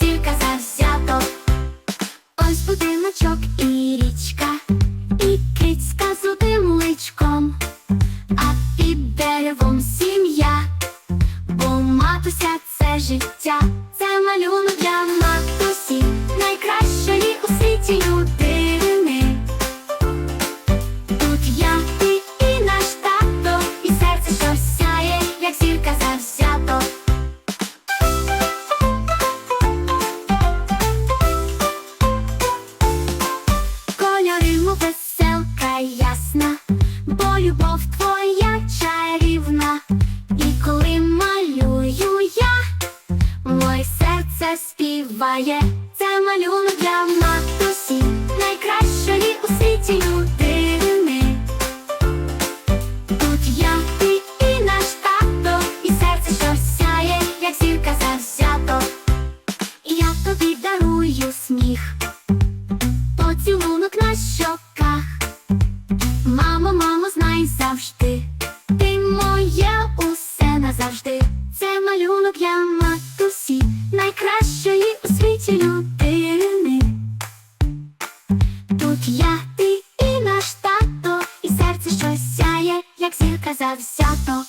зірка завзято. Ось будиночок і річка, і кицька з одним личком, а під деревом сім'я, бо матуся це життя, це малюнок для матусі, найкращої у світі людини. Тут я, і наш тато, і серце, що сяє, як зірка завзято. Серце співає. Це малюнок для матусі, найкращої у світі людини. Тут я, ти і наш тато, і серце, що сяє, як зірка завзято. Я тобі дарую сміх поцілунок на щоках. Мамо, мамо, знай завжди, ти моє усе назавжди. Це малюнок для матусі, найкращої у світі людини. Тут я, ти і наш тато, і серце щось сяє, як зірка завзято.